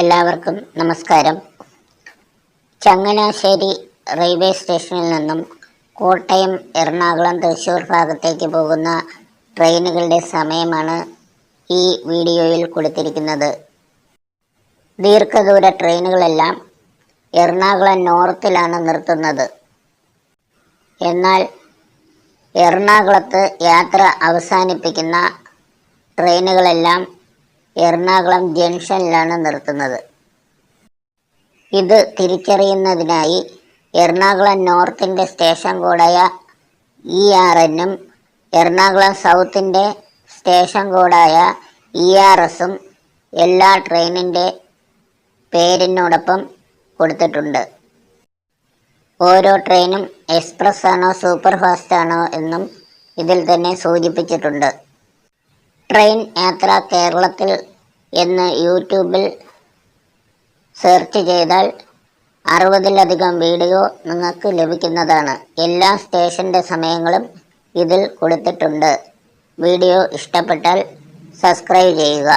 എല്ലാവർക്കും നമസ്കാരം. ചങ്ങനാശ്ശേരി റെയിൽവേ സ്റ്റേഷനിൽ നിന്നും കോട്ടയം എറണാകുളം തൃശ്ശൂർ ഭാഗത്തേക്ക് പോകുന്ന ട്രെയിനുകളുടെ സമയമാണ് ഈ വീഡിയോയിൽ കൊടുത്തിരിക്കുന്നത്. ദീർഘദൂര ട്രെയിനുകളെല്ലാം എറണാകുളം നോർത്തിലാണ് നിർത്തുന്നത്. എന്നാൽ എറണാകുളത്ത് യാത്ര അവസാനിപ്പിക്കുന്ന ട്രെയിനുകളെല്ലാം എറണാകുളം ജംഗ്ഷനിലാണ് നിർത്തുന്നത്. ഇത് തിരിച്ചറിയുന്നതിനായി എറണാകുളം നോർത്തിന്റെ സ്റ്റേഷൻ കോഡായ ഇ ആർ എന്നും എറണാകുളം സൗത്തിന്റെ സ്റ്റേഷൻ കോഡായ ഇ ആർ എസും എല്ലാ ട്രെയിനിന്റെ പേരിനോടൊപ്പം കൊടുത്തിട്ടുണ്ട്. ഓരോ ട്രെയിനും എക്സ്പ്രസ് ആണോ സൂപ്പർ ഫാസ്റ്റ് ആണോ എന്നും ഇതിൽ തന്നെ സൂചിപ്പിച്ചിട്ടുണ്ട്. ട്രെയിൻ യാത്ര കേരളത്തിൽ എന്ന് യൂട്യൂബിൽ സെർച്ച് ചെയ്താൽ അറുപതിലധികം വീഡിയോ നിങ്ങൾക്ക് ലഭിക്കുന്നതാണ്. എല്ലാ സ്റ്റേഷന്റെ സമയങ്ങളും ഇതിൽ കൊടുത്തിട്ടുണ്ട്. വീഡിയോ ഇഷ്ടപ്പെട്ടാൽ സബ്സ്ക്രൈബ് ചെയ്യുക.